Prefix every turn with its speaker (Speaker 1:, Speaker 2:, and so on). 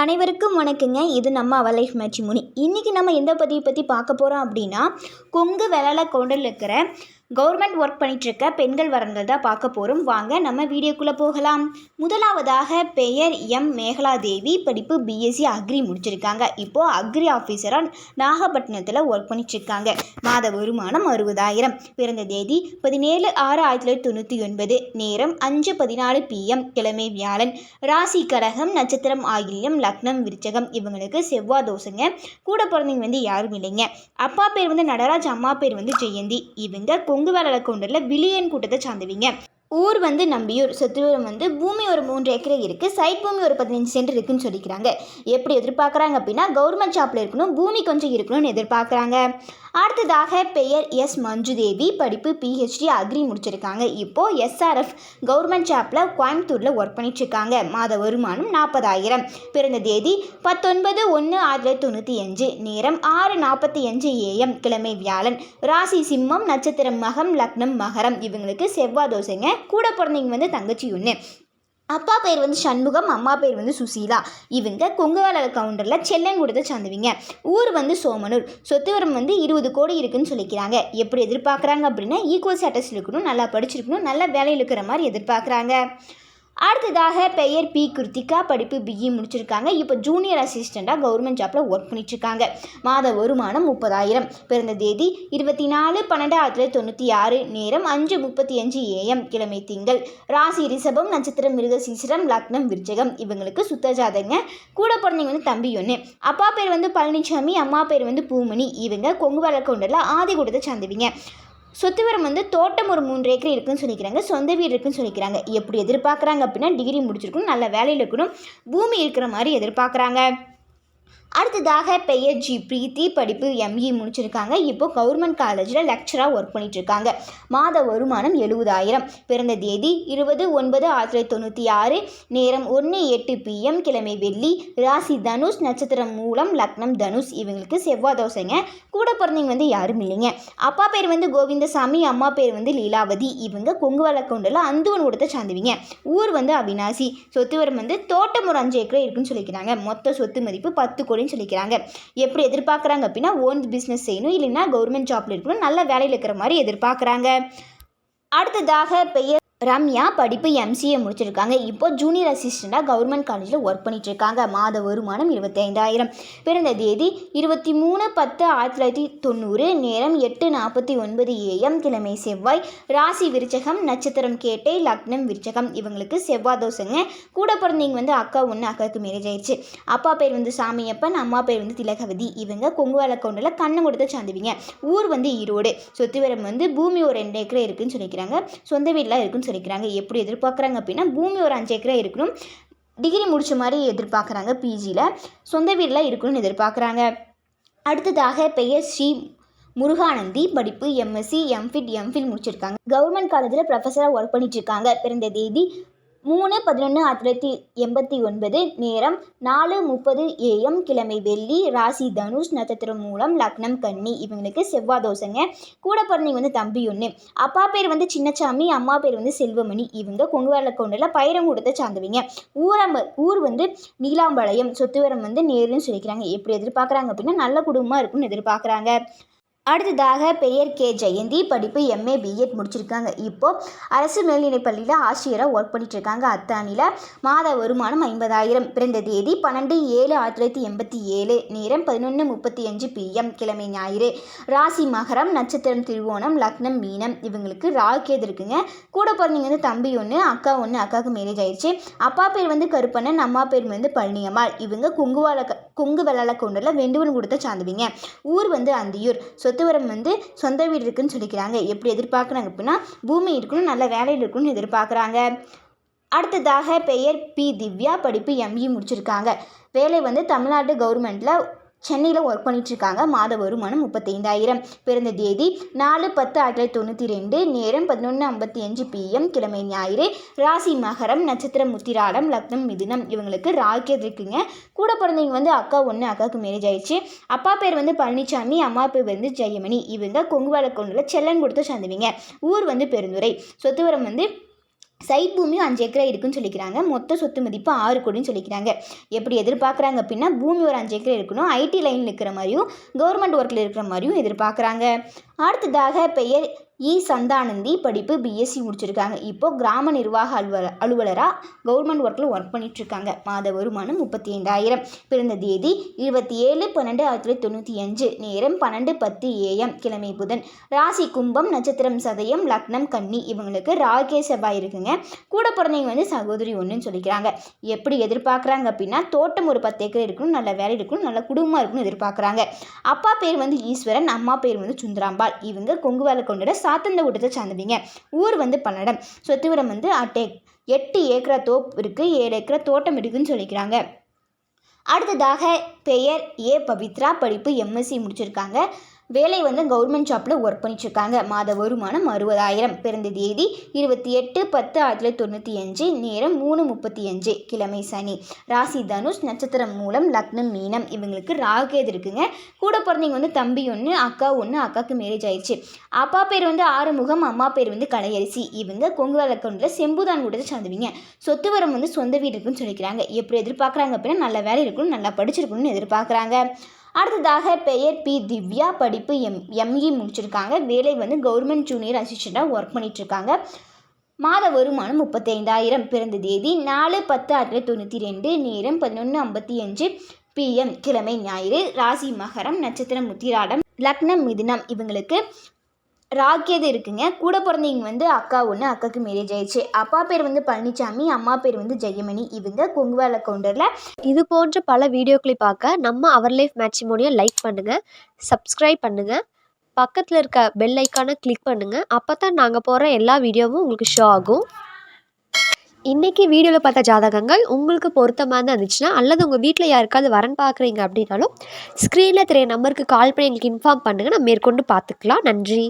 Speaker 1: அனைவருக்கும் வணக்கங்க. இது நம்ம அவ லைஃப் மேட்ச் முனி இன்றைக்கி நம்ம எந்த பதிவை பற்றி பார்க்க போகிறோம் அப்படின்னா கொங்கு வெளால கொண்டில் இருக்கிற கவர்மெண்ட் ஒர்க் பண்ணிகிட்ருக்க பெண்கள் வரங்கள் தான் பார்க்க போகிறோம் வாங்க நம்ம வீடியோக்குள்ளே போகலாம். முதலாவதாக பெயர் எம். மேகலா தேவி படிப்பு பிஎஸ்சி அக்ரி முடிச்சிருக்காங்க. இப்போது அக்ரி ஆஃபீஸராக நாகப்பட்டினத்தில் ஒர்க் பண்ணிகிட்ருக்காங்க மாத வருமானம் அறுபதாயிரம். பிறந்த தேதி பதினேழு ஆறு ஆயிரத்தி தொள்ளாயிரத்தி தொண்ணூற்றி ஒன்பது. நேரம் அஞ்சு பதினாலு பிஎம் கிழமை வியாழன். ராசி கடகம் நட்சத்திரம் ஆகியம் லக்னம் விருச்சகம். இவங்களுக்கு செவ்வாய் தோசைங்க. கூட பிறந்தவங்க வந்து யாரும் இல்லைங்க. அப்பா பேர் வந்து நடராஜ் அம்மா பேர் வந்து ஜெயந்தி. இவங்க கொங்கு வேலை கவுண்டரில் வில்லியன் கூட்டத்தை சார்ந்தவங்க. ஊர் வந்து நம்பியூர். சொத்துவரம் வந்து பூமி ஒரு மூன்று ஏக்கர் இருக்குது சைட் பூமி ஒரு பதினஞ்சு சென்ட் இருக்குன்னு சொல்லிக்கிறாங்க. எப்படி எதிர்பார்க்குறாங்க அப்படின்னா கவர்மெண்ட் ஷாப்பில் இருக்கணும். பூமி கொஞ்சம் இருக்கணும்னு எதிர்பார்க்குறாங்க. அடுத்ததாக பெயர் எஸ் மஞ்சுதேவி படிப்பு பிஹெச்டி அக்ரி முடிச்சிருக்காங்க. இப்போது எஸ்ஆர்எஃப் கவர்மெண்ட் ஷாப்பில் கோயம்புத்தூரில் ஒர்க் பண்ணிட்டுருக்காங்க. மாத வருமானம் நாற்பதாயிரம் பிறந்த தேதி பத்தொன்பது ஒன்று ஆயிரத்தி தொள்ளாயிரத்தி தொண்ணூற்றி அஞ்சு. நேரம் ஆறு நாற்பத்தி அஞ்சு ஏஎம் கிழமை வியாழன். ராசி சிம்மம் நட்சத்திரம் மகம் லக்னம் மகரம். இவங்களுக்கு செவ்வாய் தோசைங்க. கூட பிறந்தவங்க வந்து தங்கச்சி ஒன்று அப்பா பேர் வந்து சண்முகம் அம்மா பேர் வந்து சுசீலா. இவங்க கொங்குவால கவுண்டரில் செல்லன் கொடுத்த சார்ந்தவங்க. ஊர் வந்து சோமனூர். சொத்துவரம் வந்து இருபது கோடி இருக்குன்னு சொல்லிக்கிறாங்க. எப்படி எதிர்பார்க்குறாங்க அப்படின்னா ஈக்குவல் ஸ்டேட்டஸ் இருக்கணும் நல்லா படிச்சிருக்கணும் நல்ல வேலையில் இருக்கிற மாதிரி எதிர்பார்க்குறாங்க. அடுத்ததாக பெயர் பி கிருத்திகா படிப்பு பிஇ e முடிச்சிருக்காங்க. இப்போ ஜூனியர் அசிஸ்டண்ட்டாக கவர்மெண்ட் ஜாப்பில் ஒர்க் பண்ணிட்டுருக்காங்க. மாத வருமானம் முப்பதாயிரம். பிறந்த தேதி இருபத்தி நாலு பன்னெண்டு ஆயிரத்தி தொள்ளாயிரத்தி தொண்ணூற்றி ஆறு. நேரம் அஞ்சு முப்பத்தி அஞ்சு ஏஎம் கிழமை திங்கள். ராசி ரிஷபம் நட்சத்திரம் மிருக சீசரம் லக்னம் விருச்சகம். இவங்களுக்கு சுத்த ஜாதகங்க. கூட பிறந்தவங்க வந்து தம்பி ஒன்று அப்பா பேர் வந்து பழனிசாமி அம்மா பேர் வந்து பூமணி. இவங்க கொங்கு வழக்கொண்டரில் ஆதி கூட்டத்தை சார்ந்தவங்க. சொத்துவரம் வந்து தோட்டம் ஒரு மூன்று ஏக்கர் இருக்குன்னு சொல்லிக்கிறாங்க சொந்த வீடு இருக்குன்னு சொல்லிக்கிறாங்க. எப்படி எதிர்பார்க்குறாங்க அப்படின்னா டிகிரி முடிச்சிருக்கணும் நல்ல வேலையில் இருக்கணும் பூமி இருக்கிற மாதிரி எதிர்பார்க்குறாங்க. அடுத்ததாக பெயர் ஜி பிரீத்தி படிப்பு எம்இ e முடிச்சிருக்காங்க. இப்போ கவர்மெண்ட் காலேஜில் லெக்சராக ஒர்க் பண்ணிகிட்ருக்காங்க மாத வருமானம் எழுபதாயிரம். பிறந்த தேதி இருபது ஒன்பது ஆயிரத்தி தொள்ளாயிரத்தி தொண்ணூற்றி ஆறு. நேரம் ஒன்று எட்டு பிஎம் கிழமை வெள்ளி. ராசி தனுஷ் நட்சத்திரம் மூலம் லக்னம் தனுஷ். இவங்களுக்கு செவ்வாய் தோசைங்க. கூட பிறந்தவங்க வந்து யாரும் இல்லைங்க. அப்பா பேர் வந்து கோவிந்தசாமி அம்மா பேர் வந்து லீலாவதி. இவங்க கொங்கு வழக்கொண்டில் அந்துவன் கொடுத்த சார்ந்துவிங்க ஊர் வந்து அவினாசி. சொத்து வரம் வந்து தோட்டம் ஒரு அஞ்சு ஏக்கர் இருக்குன்னு சொல்லிக்கிறாங்க. மொத்த சொத்து மதிப்பு பத்து கோடி அப்படின்னு சொல்லிக்கிறாங்க. எப்படி எதிர்பார்க்குறாங்க அப்படின்னா ஓன் பிஸ்னஸ் செய்யணும் இல்லைன்னா கவர்மெண்ட் ஜாப்ல இருக்கணும் நல்ல வேலையில் இருக்கிற மாதிரி எதிர்பார்க்குறாங்க. அடுத்ததாக பெயர் ரம்யா படிப்பு எம்சிஏ முடிச்சிருக்காங்க. இப்போ ஜூனியர் அசிஸ்டண்ட்டாக கவர்மெண்ட் காலேஜில் ஒர்க் பண்ணிகிட்ருக்காங்க மாத வருமானம் இருபத்தைந்தாயிரம். பிறந்த தேதி இருபத்தி மூணு பத்து ஆயிரத்தி தொள்ளாயிரத்தி தொண்ணூறு. நேரம் எட்டு நாற்பத்தி ஒன்பது ஏஎம் கிழமை செவ்வாய். ராசி விருச்சகம் நட்சத்திரம் கேட்டை லக்னம் விருச்சகம். இவங்களுக்கு செவ்வாய் தோசைங்க. கூட பிறந்தவங்க வந்து அக்கா ஒன்று அக்காவுக்கு மேரேஜ் ஆயிடுச்சு. அப்பா பேர் வந்து சாமியப்பன் அம்மா பேர் வந்து திலகவதி. இவங்க கொங்குவால கவுண்டில் கண்ணை கொடுத்த சாந்துவிங்க. ஊர் வந்து ஈரோடு. சொத்துவரம் வந்து பூமி ஒரு ரெண்டு ஏக்கர் இருக்குதுன்னு சொல்லிக்கிறாங்க. சொந்த வீட்டில் இருக்குன்னு சொல்லிக்கிறாங்க எப்படி எதிர்பார்க்குறாங்க அப்படின்னா பூமி ஒரு அஞ்சு ஏக்கரா இருக்கணும். டிகிரி முடித்த மாதிரி எதிர்பார்க்குறாங்க பிஜியில் சொந்த வீடெலாம் இருக்கணும்னு எதிர்பார்க்குறாங்க. அடுத்ததாக பெயர் ஸ்ரீ முருகானந்தி. படிப்பு எம்எஸ்சி எம்ஃபிட் எம்ஃபில் முடிச்சிருக்காங்க. கவர்மெண்ட் காலேஜில் ப்ரொஃபஸராக ஒர்க் பண்ணிட்டு இருக்காங்க. பிறந்த தேதி மூணு பதினொன்று ஆயிரத்தி தொள்ளாயிரத்தி எண்பத்தி ஒன்பது நேரம் நாலு முப்பது ஏஎம் கிழமை வெள்ளி ராசி தனுஷ் நட்சத்திரம் மூலம் லக்னம் கன்னி. இவங்களுக்கு செவ்வாய் தோசைங்க. கூட பிறந்தவங்க வந்து தம்பி ஒன்று அப்பா பேர் வந்து சின்னச்சாமி அம்மா பேர் வந்து செல்வமணி. இவங்க கொங்குவேல கொண்டில் பயிரம் கொடுத்த சார்ந்தவங்க ஊரம்ப ஊர் வந்து நீலாம்பாளையம் சொத்துவரம் வந்து நேருன்னு சொல்லிக்கிறாங்க. எப்படி எதிர்பார்க்குறாங்க அப்படின்னா நல்ல குடும்பமாக இருக்கும்னு எதிர்பார்க்குறாங்க. அடுத்ததாக பெரியர் கே. ஜெயந்தி. படிப்பு எம்ஏ பிஎட் முடிச்சிருக்காங்க. இப்போது அரசு மேல்நிலைப் பள்ளியில் ஆசிரியராக ஒர்க் பண்ணிகிட்ருக்காங்க அத்தானியில் மாத வருமானம் ஐம்பதாயிரம். பிறந்த தேதி பன்னெண்டு ஏழு ஆயிரத்தி தொள்ளாயிரத்தி எண்பத்தி ஏழு. நேரம் பதினொன்று முப்பத்தி அஞ்சு பிஎம் கிழமை ஞாயிறு. ராசி மகரம் நட்சத்திரம் திருவோணம் லக்னம் மீனம். இவங்களுக்கு ராகேது இருக்குங்க. கூட பிறந்தவங்க வந்து தம்பி ஒன்று அக்கா ஒன்று அக்காவுக்கு மேரேஜ் ஆயிடுச்சு அப்பா பேர் வந்து கருப்பண்ணன் அம்மா பேர் வந்து பழனியம்மாள். இவங்க கொங்குவால கொங்கு வெள்ளால கொண்டில் வெண்டுவன் கொடுத்த சார்ந்துவிங்க ஊர் வந்து அந்தியூர். சொத்துவரம் வந்து சொந்த வீடு இருக்குன்னு சொல்லிக்கிறாங்க. எப்படி எதிர்பார்க்குறாங்க அப்படின்னா பூமி இருக்கணும் நல்ல வேலையில் இருக்கணும்னு எதிர்பார்க்குறாங்க. அடுத்ததாக பெயர் பி. திவ்யா படிப்பு எம்இ முடிச்சிருக்காங்க. வேலை வந்து தமிழ்நாடு கவர்மெண்ட்டில் சென்னையில் ஒர்க் பண்ணிகிட்ருக்காங்க மாத வருமானம் முப்பத்தைந்தாயிரம். பிறந்த தேதி நாலு பத்து ஆயிரத்தி தொள்ளாயிரத்தி தொண்ணூற்றி ரெண்டு. நேரம் பதினொன்று ஐம்பத்தி அஞ்சு பிஎம் கிழமை ஞாயிறு. ராசி மகரம் நட்சத்திரம் முத்திராடம் லக்னம் மிதுனம். இவங்களுக்கு ராக்கியது இருக்குங்க. கூட பிறந்தவங்க வந்து அக்கா ஒன்று அக்காவுக்கு மேரேஜ் ஆயிடுச்சு. அப்பா பேர் வந்து பழனிசாமி அம்மா பேர் வந்து ஜெயமணி. இவங்க கொங்கு வழக்கொண்டில் செல்லன் கொடுத்து சார்ந்தவங்க. ஊர் வந்து பெருந்துறை. சொத்துவரம் வந்து சைட் பூமியும் அஞ்சு ஏக்கரா இருக்குன்னு சொல்லிக்கிறாங்க. மொத்த சொத்து மதிப்பு ஆறு கோடின்னு சொல்லிக்கிறாங்க. எப்படி எதிர்பார்க்குறாங்க அப்படின்னா பூமி ஒரு அஞ்சு ஏக்கர் இருக்கணும். ஐடி லைனில் இருக்கிற மாதிரியும் கவர்மெண்ட் ஒர்க்கில் இருக்கிற மாதிரியும் எதிர்பார்க்குறாங்க. அடுத்ததாக பெயர் இ. சந்தானந்தி. படிப்பு பிஎஸ்சி முடிச்சிருக்காங்க. இப்போது கிராம நிர்வாக அலுவலர் அலுவலராக கவர்மெண்ட் ஒர்க்கில் ஒர்க் பண்ணிகிட்ருக்காங்க மாத வருமானம் முப்பத்தி ஐந்தாயிரம் பிறந்த தேதி இருபத்தி ஏழு பன்னெண்டு ஆயிரத்தி தொள்ளாயிரத்தி தொண்ணூற்றி அஞ்சு. நேரம் பன்னெண்டு பத்து ஏஎம் கிழமை புதன். ராசி கும்பம் நட்சத்திரம் சதயம் லக்னம் கன்னி இவங்களுக்கு ராகே செவ்வாய் இருக்குங்க. கூட பிறந்தவங்க வந்து சகோதரி ஒன்றுன்னு சொல்லிக்கிறாங்க. எப்படி எதிர்பார்க்குறாங்க அப்படின்னா தோட்டம் ஒரு பத்து ஏக்கர் இருக்கணும் நல்ல வேலை இருக்கணும் நல்ல குடும்பமாக இருக்கணும்னு எதிர்பார்க்குறாங்க. அப்பா பேர் வந்து ஈஸ்வரன் அம்மா பேர் வந்து சுந்தராம்பாள் இவங்க கொங்கு வேலை கொண்டுட சாத்தந்த கூட்டத்தை சார்ந்தவங்க. ஊர் வந்து பல்லடம். சொத்துவரம் வந்து அட்டே. எட்டு ஏக்கரா தோப்பு இருக்குது ஏழு ஏக்கரா தோட்டம் இருக்குதுன்னு சொல்லிக்கிறாங்க. அடுத்ததாக பெயர் ஏ. பவித்ரா. படிப்பு எம்எஸ்சி முடிச்சிருக்காங்க. வேலை வந்து கவர்மெண்ட் ஜாப்பில் ஒர்க் பண்ணிட்டுருக்காங்க. மாத வருமானம் அறுபதாயிரம். பிறந்த தேதி இருபத்தி எட்டு பத்து ஆயிரத்தி தொள்ளாயிரத்தி தொண்ணூற்றி அஞ்சு. நேரம் மூணு முப்பத்தி அஞ்சு. கிழமை சனி. ராசி தனுஷ் நட்சத்திரம் மூலம் லக்னம் மீனம். இவங்களுக்கு ராகேது இருக்குங்க. கூட பிறந்தவங்க வந்து தம்பி ஒன்று அக்கா ஒன்று அக்காவுக்கு மேரேஜ் ஆயிடுச்சு. அப்பா பேர் வந்து ஆறுமுகம் அம்மா பேர் வந்து கலையரிசி. இவங்க கொங்கு வழக்கொண்டில் செம்புதான் கூட்டத்தை சார்ந்தவங்க. சொத்து வரம் வந்து சொந்த வீடு இருக்குன்னு சொல்லிக்கிறாங்க. எப்படி எதிர்பார்க்குறாங்க அப்படின்னா நல்ல வேலை இருக்கணும் நல்லா படிச்சிருக்கணும்னு எதிர்பார்க்குறாங்க. அடுத்ததாக பெயர் பி. திவ்யா. படிப்பு எம். எம்இ முடிச்சிருக்காங்க. வேலை வந்து கவர்மெண்ட் ஜூனியர் அசிஸ்டண்ட்டாக ஒர்க் பண்ணிகிட்ருக்காங்க மாத வருமானம் முப்பத்தைந்தாயிரம். பிறந்த தேதி நாலு பத்து ஆயிரத்தி தொண்ணூற்றி ரெண்டு. நேரம் பதினொன்று ஐம்பத்தி அஞ்சு பிஎம் கிழமை ஞாயிறு. ராசி மகரம் நட்சத்திரம் முத்திராடம் லக்னம் மிதுனம் இவங்களுக்கு ராக்கியது இருக்குங்க. கூட பிறந்தவங்க வந்து அக்கா ஒன்று அக்காவுக்கு மேரேஜ் ஆயிடுச்சு. அப்பா பேர் வந்து பழனிசாமி அம்மா பேர் வந்து ஜெயமணி. இவங்க கொங்குவேல கவுண்டரில்
Speaker 2: இது போன்ற பல வீடியோக்களை பார்க்க நம்ம அவர் லைஃப் மேட்சிமோனியை லைக் பண்ணுங்கள் சப்ஸ்கிரைப் பண்ணுங்கள் பக்கத்தில் இருக்க பெல் ஐக்கானை கிளிக் பண்ணுங்கள் அப்போ தான் நாங்கள் போகிற எல்லா வீடியோவும் உங்களுக்கு ஷோ ஆகும். இன்றைக்கி வீடியோவில் பார்த்த ஜாதகங்கள் உங்களுக்கு பொருத்தமாக இருந்துச்சுன்னா அல்லது உங்கள் வீட்டில் யாருக்காவது வரன் பார்க்குறீங்க அப்படின்னாலும் ஸ்க்ரீனில் தெரிய நம்பருக்கு கால் பண்ணி எங்களுக்கு இன்ஃபார்ம் பண்ணுங்கள் நம்ம மேற்கொண்டு பார்த்துக்கலாம். நன்றி.